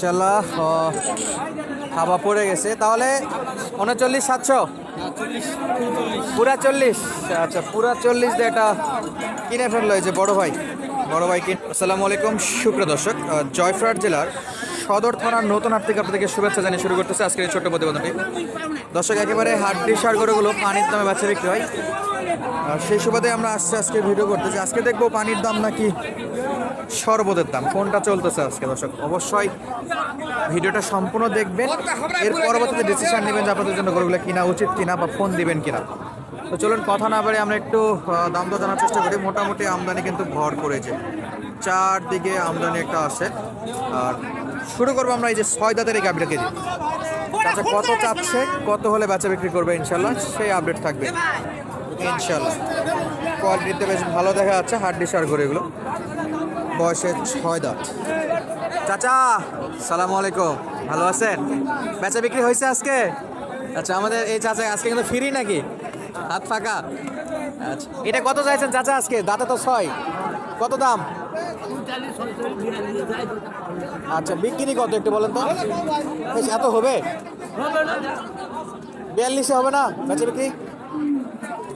ইনশাল্লাহ হাওয়া পড়ে গেছে। তাহলে উনচল্লিশ, সাতশো? পুরা চল্লিশ। আচ্ছা পুরা চল্লিশ দিয়ে এটা কিনে ফেলল যে বড় ভাই। বড় ভাই কিন আসসালামু আলাইকুম, সুপ্রিয় দর্শক। জয়ফ্রাট জেলার সদর থানার নতুন হাট থেকে আপনাদেরকে শুভেচ্ছা জানিয়ে শুরু করতেছে আজকের এই ছোট্ট প্রতিবেদনটি। দর্শক, একেবারে হাড্ডি সার গরুগুলো পানির দামে বাচ্চা বিক্রি হয়। সেই সুবাদে আমরা আসছি আজকে ভিডিও করতেছি। আজকে দেখব পানির দাম নাকি শরবতের দাম। কোনটা চলতেছে আজকে দর্শক? অবশ্যই ভিডিওটা সম্পূর্ণ দেখবেন। এর পরবর্তীতে ডিসিশন নেবেন যে আপনাদের জন্য গরুগুলো কিনা উচিত কিনা বা ফোন দিবেন কিনা। তো চলুন কথা না বাড়ে আমরা একটু দাম দর জানার চেষ্টা করি। মোটামুটি আমদানি কিন্তু ভর করেছে চারদিকে আমদানি একটা আছে। আর শুরু করব আমরা এই যে ছয় দাঁতের এই গাভীটা কেজি আচ্ছা কত চাচ্ছে কত হলে বেচা বিক্রি করবে ইনশাল্লাহ সেই আপডেট থাকবে। ইনশাল্লাহ কোয়ালিটিতে বেশ ভালো দেখা যাচ্ছে, হাড্ডি সার করে এগুলো। বয়সে ছয় দাঁত চাচা, সালাম আলাইকুম। ভালো আছেন? বেচা বিক্রি হয়েছে আজকে? আচ্ছা আমাদের এই চাচা আজকে কিন্তু ফ্রি নাকি? হাত ফাঁকা। আচ্ছা এটা কত চাইছেন চাচা আজকে? দাঁতে তো ছয়। কত দাম? আচ্ছা বিক্রি কত একটু বলেন তো। এত হবে? বিয়াল্লিশে হবে না? বেচা বিক্রি?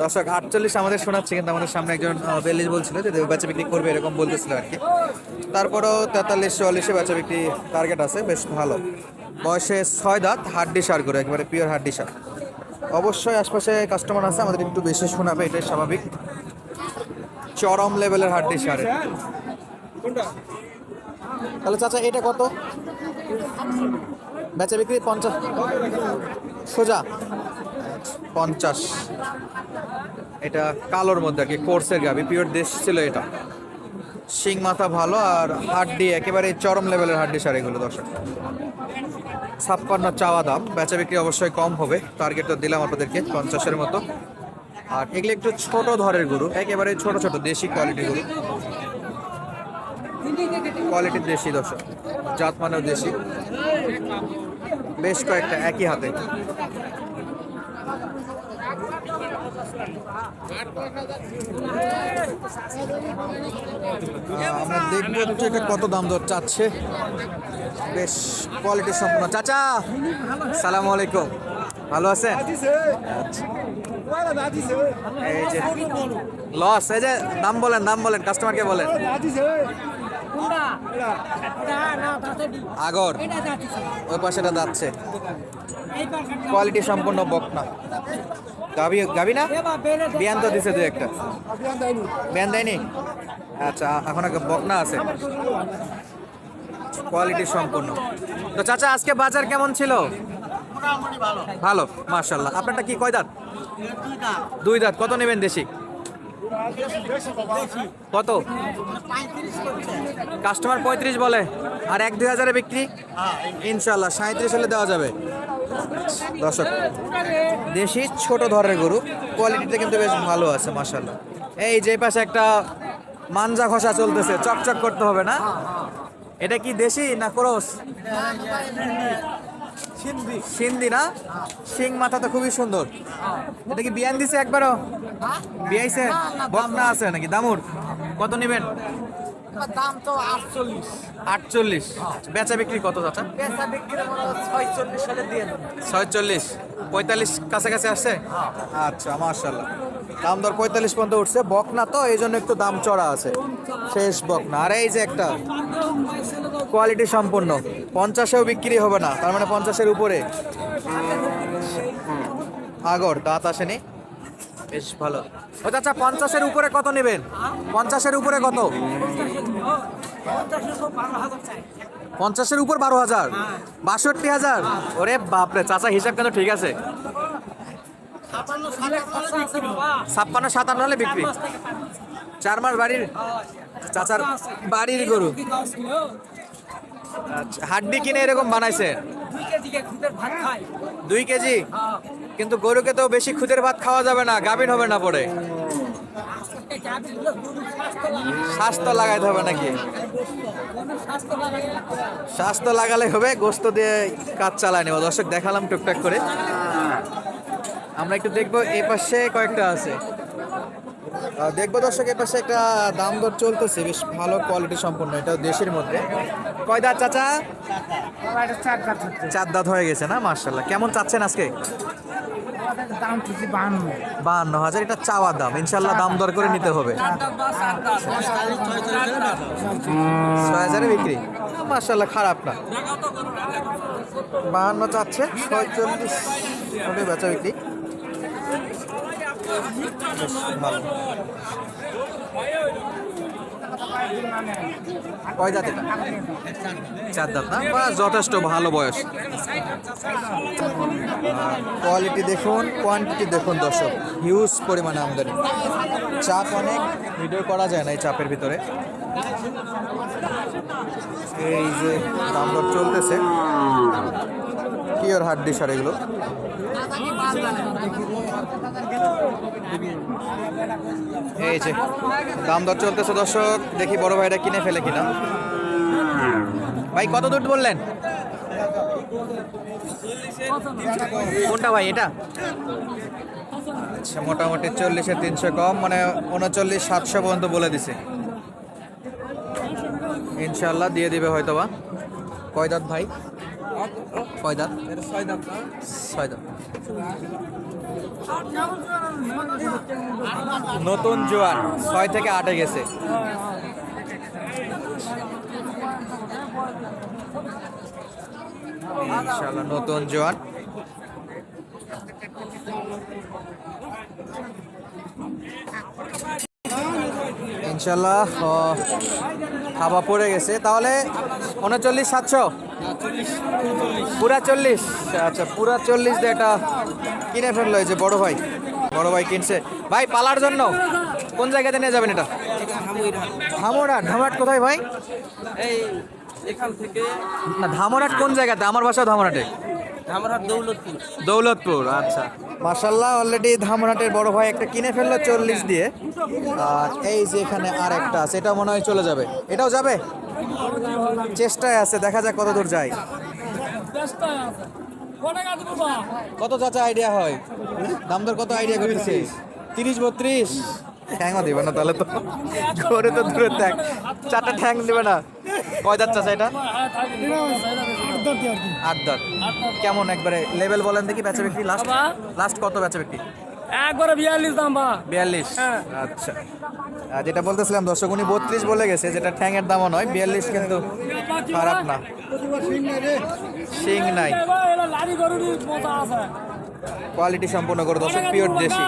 দর্শক, আটচল্লিশ আমাদের শোনাচ্ছে, কিন্তু আমাদের সামনে একজন বিয়াল্লিশ বলছিল যে বেচা বিক্রি করবে এরকম বলতেছিল আর কি। তারপরেও তেতাল্লিশ, চুয়াল্লিশে বেচা বিক্রি টার্গেট আছে, বেশ ভালো। বয়সে ছয় দাঁত, হাড্ডি সার করে, একেবারে পিওর হাড্ডি সার। অবশ্যই আশপাশে কাস্টমার আছে, আমাদের একটু বেশি শোনাবে, এটাই স্বাভাবিক। চরম লেভেলের হাড্ডি সারের তাহলে চাচা, এটা কত? বেচা বিক্রি পঞ্চাশ। সোজা। পঞ্চাশ। এটা কালোর মধ্যে আর কি, কোর্সের গাবি পিওর দেশ ছিল এটা। শিং মাথা ভালো আর হাড্ডি, একেবারে চরম লেভেলের হাড্ডি এগুলো দর্শক। ছাপ্পান্ন চাওয়া দাম, বেচা বিক্রি অবশ্যই কম হবে টার্গেট তো দিলাম আপনাদেরকে পঞ্চাশের মতো। আর এগুলো একটু ছোট ধরের গরু, একেবারে ছোট ছোট দেশি কোয়ালিটি গরু। কোয়ালিটির দেশি, দর্শক। জাত মানেও দেশি। বেশ কয়েকটা একই হাতে। আমরা দেখব একটু এটা কত দাম দর চাচ্ছে। বেশ কোয়ালিটি সম্পূর্ণ চাচা, সালাম আলাইকুম। ভালো আছেন? এই যে লস এই যে, দাম বলেন দাম বলেন কাস্টমারকে বলেন। আগর, ওই পাশেটা যাচ্ছে। কোয়ালিটি সম্পূর্ণ বকনা। গাবি গাবি না? বিয়ান তো দিছে দু। একটা। বিয়ান দেয়নি। আচ্ছা এখন আগে বকনা আছে। কোয়ালিটি সম্পূর্ণ। তো চাচা আজকে বাজার কেমন ছিল? ভালো। মার্শাল্লাহ আপনারটা কি কয় দাঁত? দুই দাঁত। কত নেবেন দেশি? কত? কাস্টমার পঁয়ত্রিশ বলে। আর এক দুই হাজারে বিক্রি? ইনশাল্লাহ সাঁত্রিশ হলে দেওয়া যাবে। দর্শক দেশি ছোট ধরনের গরু কোয়ালিটিটা কিন্তু বেশ ভালো আছে মাসাল্লাহ এই যে পাশে একটা মাঞ্জা ঘষা চলতেছে চকচক করতে হবে না? এটা কি দেশি না ক্রস? সিন্ধি। না? সিং মাথা তো খুবই সুন্দর। এটা কি বিয়ান দিছে একবারও? বিয়াইছে? বকনা আছে নাকি? দামুর কত নেবেন? দাম তো আটচল্লিশ। আটচল্লিশ। বেচা বিক্রি কত চাচা? পেঁচা বিক্রি হয় ছয়চল্লিশ সালে দিয়ে ছয়চল্লিশ। পঁয়তাল্লিশ কাছাকাছি আসছে? আচ্ছা মার্শাল্লাহ দাম দর পঁয়তাল্লিশ পর্যন্ত উঠছে। বকনা তো এই জন্য একটু দাম চড়া আছে। শেষ বকনা। আর এই যে একটা কোয়ালিটি সম্পূর্ণ। পঞ্চাশেও বিক্রি হবে না তার মানে পঞ্চাশের উপরে। আগর দাঁত আসেনি? বেশ ভালো। ও চাচা, পঞ্চাশের উপরে কত নেবেন? পঞ্চাশের উপরে কত? পঞ্চাশের উপর বারো হাজার। বাষট্টি হাজার? ওরে বাপরে, চাচা, হিসাব কেন ঠিক আছে। ছাপ্পান্ন, সাতান্ন হলে বিক্রি। চার মাস বাড়ির চাচার বাড়ির গরু। আচ্ছা হাড্ডি কিনে এরকম বানাইছে। দুই কেজি? কিন্তু গরুকে তো বেশি খুদের ভাত খাওয়া যাবে না, গাভিন হবে না পরে। স্বাস্থ্য লাগাইতে হবে নাকি? স্বাস্থ্য লাগালে হবে গোস্ত দিয়ে কাজ চালায় নেব। দর্শক দেখালাম টুকটাক করে। আমরা একটু দেখব এই পাশে কয়েকটা আছে। দেখব দর্শক এই পাশে একটা দাম দর চলতেছে বেশ ভালো কোয়ালিটি সম্পন্ন এটা দেশের মধ্যে। কয় দাঁত চাচা? চার দাঁত হয়ে গেছে না মার্শাল্লাহ কেমন চাচ্ছেন আজকে? বাহান্ন। হাজার এটা চাওয়ার দাম। ইনশাল্লাহ দাম দর করে নিতে হবে। ছয় হাজারে বিক্রি। মার্শাল্লাহ খারাপ না। বাহান্ন চাচ্ছে ছয়চল্লিশ হলে বেচা বিক্রি। ভালো। কয় চার দাঁত না? বা যথেষ্ট ভালো বয়স। কোয়ালিটি দেখুন কোয়ান্টিটি দেখুন দর্শক। হিউজ পরিমাণে আমদানি চাপ অনেক ভিডিও করা যায় না এই চাপের ভিতরে। এই যে দাম চলতেছে। পিওর হাড্ডি সার এগুলো। এই যে, দাম দর চলতেছে দর্শক, দেখি বড় ভাইটা কিনে ফেলে কিনা। ভাই, কত দূর বললেন? কোনটা ভাই, এটা? আচ্ছা মোটামুটি চল্লিশে তিনশো কম মানে উনচল্লিশ, সাতশো পর্যন্ত বলে দিছে। ইনশাল্লাহ দিয়ে দিবে হয়তো বা ভাই? কয় দাঁত। ছয় দাঁত নতুন জোয়ান ছয় থেকে আটে গেছে। ইনশাল্লাহ নতুন জোয়ান। ইনশাল্লাহ হাওয়া পড়ে গেছে। তাহলে উনচল্লিশ সাতশো। পুরা চল্লিশ। আচ্ছা পুরা চল্লিশ দিয়ে এটা কিনে ফেলল এই যে বড় ভাই। বড় ভাই কিনছে। ভাই পালার জন্য কোন জায়গাতে নিয়ে যাবেন এটা? ধামরাট। ধামরাট কোথায় ভাই? এই এখান থেকে না ধামরাট কোন জায়গাতে? আমার বাসা ধামরাটে। দৌলতপুর। আচ্ছা। মার্শাল্লাহ অলরেডি ধামরাটের বড় ভাই একটা কিনে ফেলল চল্লিশ দিয়ে। আর এই যে এখানে আর একটা আছে এটা মনে হয় চলে যাবে। এটাও যাবে? চেষ্টায় আছে দেখা যাক কত দূর যায়। কত চাচা আইডিয়া হয়? দাম দর কত আইডিয়া করতেছে তিরিশ বত্রিশ? ঠ্যাংও দিবে না তাহলে তো। করে তো দূরে ঠ্যাং। চারটা ঠ্যাং দিবে না। কয় দাঁত চাচা এটা? আট দাঁত। কেমন একবারে? লেভেল বলেন দেখি বেচা বিক্রি লাস্ট লাস্ট কত বেচা বিক্রি? একবারে বিয়াল্লিশ দাম বা বিয়াল্লিশ? হ্যাঁ। আচ্ছা। যেটা বলতেছিলাম, দর্শক, উনি বত্রিশ বলে গেছে, যেটা ঠ্যাংয়ের দামও নয়, বিয়াল্লিশ কিন্তু খারাপ না। শিং নাই। কোয়ালিটি সম্পূর্ণ করে দর্শক পিওর দেশি।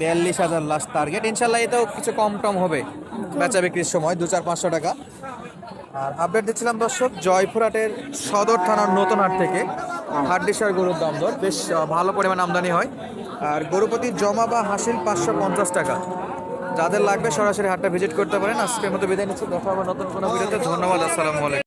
বিয়াল্লিশ হাজার লাস্ট টার্গেট ইনশাল্লাহ এতেও কিছু কম টম হবে, বেচা বিক্রির সময়, দু চার পাঁচশো টাকা। আর আপডেট দিচ্ছিলাম, দর্শক, জয়পুরহাটের সদর থানার নতুন হাট থেকে। হাড্ডিসার গরুর দাম দর, বেশ ভালো পরিমাণ আমদানি হয়। আর গরুপতি জমা বা হাসিল পাঁচশো পঞ্চাশ টাকা। যাদের লাগবে সরাসরি হাটটা ভিজিট করতে পারেন। আজকের মতো বিদায় নিচ্ছি। দেখা হবে নতুন কোনো ভিডিওতে। ধন্যবাদ। আসসালামু আলাইকুম।